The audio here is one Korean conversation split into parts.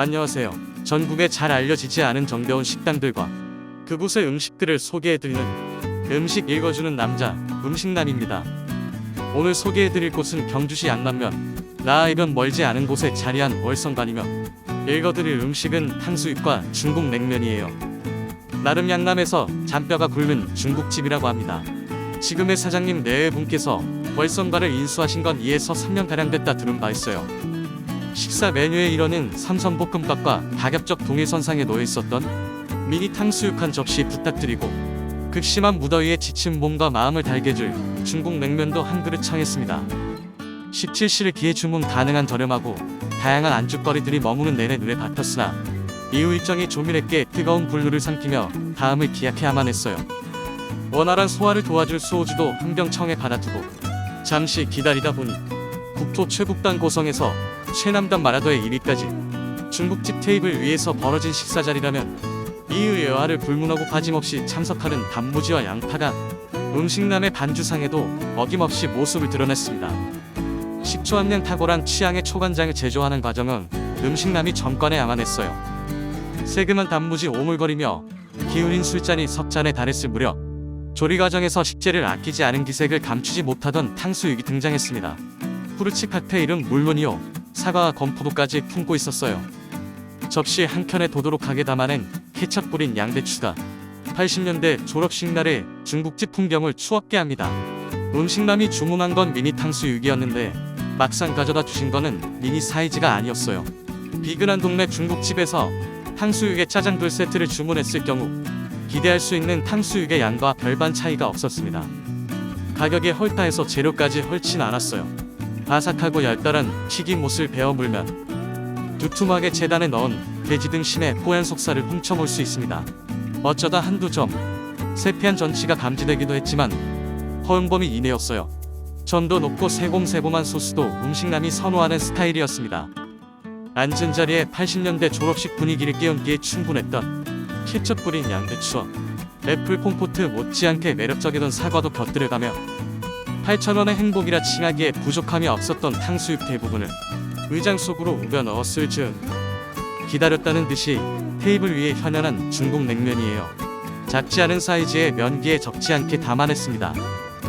안녕하세요. 전국에 잘 알려지지 않은 정겨운 식당들과 그곳의 음식들을 소개해드리는 음식 읽어주는 남자 음식남입니다. 오늘 소개해드릴 곳은 경주시 양남면 나아이변 멀지 않은 곳에 자리한 월성관이며 읽어드릴 음식은 탕수육과 중국 냉면이에요. 나름 양남에서 잔뼈가 굵은 중국집이라고 합니다. 지금의 사장님 네 분께서 월성관을 인수하신 건 2에서 3년가량 됐다 들은 바 있어요. 식사 메뉴의 일원은 삼선볶음밥과 가격적 동일선상에 놓여 있었던 미니 탕수육 한 접시 부탁드리고 극심한 무더위에 지친 몸과 마음을 달래줄 중국 냉면도 한 그릇 청했습니다. 17시를 기해 주문 가능한 저렴하고 다양한 안주거리들이 머무는 내내 눈에 박혔으나 이후 일정이 조밀했게 뜨거운 분류를 삼키며 다음을 기약해야만 했어요. 원활한 소화를 도와줄 소주도 한 병 청해 받아두고 잠시 기다리다 보니 국토 최북단 고성에서 최남단 마라도의 1위까지 중국집 테이블 위에서 벌어진 식사 자리라면 이의 여하를 불문하고 빠짐없이 참석하는 단무지와 양파가 음식남의 반주상에도 어김없이 모습을 드러냈습니다. 식초 함량 탁월한 취향의 초간장을 제조하는 과정은 음식남이 전권에 암안했어요. 세금한 단무지 오물거리며 기울인 술잔이 석잔에 달했을 무렵 조리 과정에서 식재를 아끼지 않은 기색을 감추지 못하던 탕수육이 등장했습니다. 후르츠 칵테일은 물론이요 사과와 건포도까지 품고 있었어요. 접시 한 켠에 도도록하게 담아낸 케첩 뿌린 양배추가 80년대 졸업식 날의 중국집 풍경을 추억게 합니다. 음식남이 주문한 건 미니 탕수육이었는데 막상 가져다 주신 거는 미니 사이즈가 아니었어요. 비근한 동네 중국집에서 탕수육에 짜장 둘 세트를 주문했을 경우 기대할 수 있는 탕수육의 양과 별반 차이가 없었습니다. 가격에 헐다해서 재료까지 헐진 않았어요. 바삭하고 얇다란 튀김옷을 베어 물면 두툼하게 재단에 넣은 돼지 등심의 뽀얀 속살을 훔쳐볼 수 있습니다. 어쩌다 한두 점 세피한 전치가 감지되기도 했지만 허용범위 이내였어요. 전도 높고 세곰세곰한 소스도 음식남이 선호하는 스타일이었습니다. 앉은 자리에 80년대 졸업식 분위기를 깨운기에 충분했던 케첩 뿌린 양배추와 애플 콤포트 못지않게 매력적이던 사과도 곁들여가며 8,000원의 행복이라 칭하기에 부족함이 없었던 탕수육 대부분을 의장 속으로 우겨 넣었을 즈음 기다렸다는 듯이 테이블 위에 현연한 중국 냉면이에요. 작지 않은 사이즈의 면기에 적지 않게 담아냈습니다.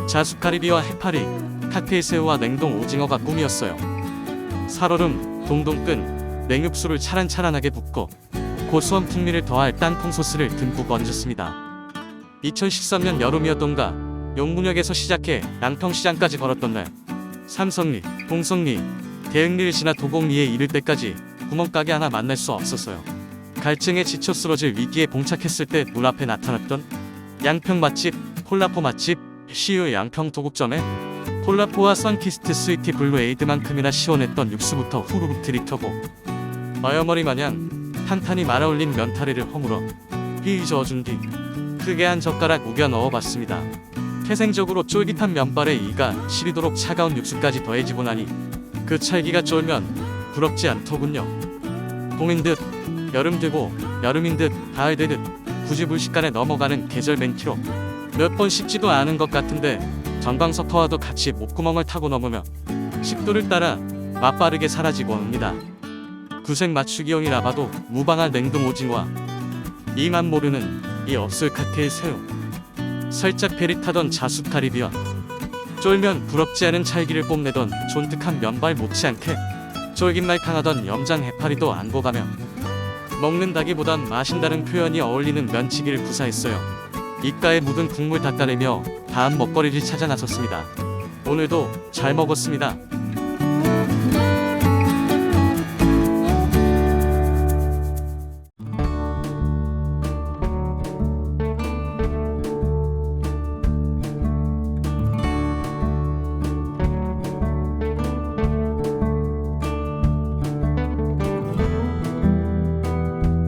자숙가리비와 해파리, 칵테일 새우와 냉동 오징어가 꿈이었어요. 살얼음, 동동 끈, 냉육수를 차란차란하게 붓고 고소한 풍미를 더할 땅콩 소스를 듬뿍 얹었습니다. 2013년 여름이었던가 용문역에서 시작해 양평시장까지 걸었던 날 삼성리, 동성리, 대흥리를 지나 도곡리에 이를 때까지 구멍가게 하나 만날 수 없었어요. 갈증에 지쳐 쓰러질 위기에 봉착했을 때문 앞에 나타났던 양평 맛집, 콜라포 맛집, 시유 양평 도곡점에 콜라포와 선키스트 스위티 블루 에이드만큼이나 시원했던 육수부터 후루룩 들이켜고 어여머리 마냥 탄탄히 말아올린 면타리를 허물어 휘 저어준 뒤 크게 한 젓가락 우겨 넣어봤습니다. 태생적으로 쫄깃한 면발에 이가 시리도록 차가운 육수까지 더해지고 나니 그 찰기가 쫄면 부럽지 않더군요. 봄인 듯 여름 되고 여름인 듯 가을 되듯 굳이 불식간에 넘어가는 계절 멘티로 몇 번 씹지도 않은 것 같은데 전방석터와도 같이 목구멍을 타고 넘으며 식도를 따라 맛빠르게 사라지고 옵니다. 구색 맞추기용이라 봐도 무방한 냉동 오징어와 이만 모르는 이 없을 칵테일 새우 살짝 베릿하던 자숙가리비와 쫄면 부럽지 않은 찰기를 뽐내던 쫀득한 면발 못지않게 쫄깃말캉하던 염장 해파리도 안고가며 먹는다기보단 마신다는 표현이 어울리는 면치기를 구사했어요. 입가에 묻은 국물 닦아내며 다음 먹거리를 찾아 나섰습니다. 오늘도 잘 먹었습니다.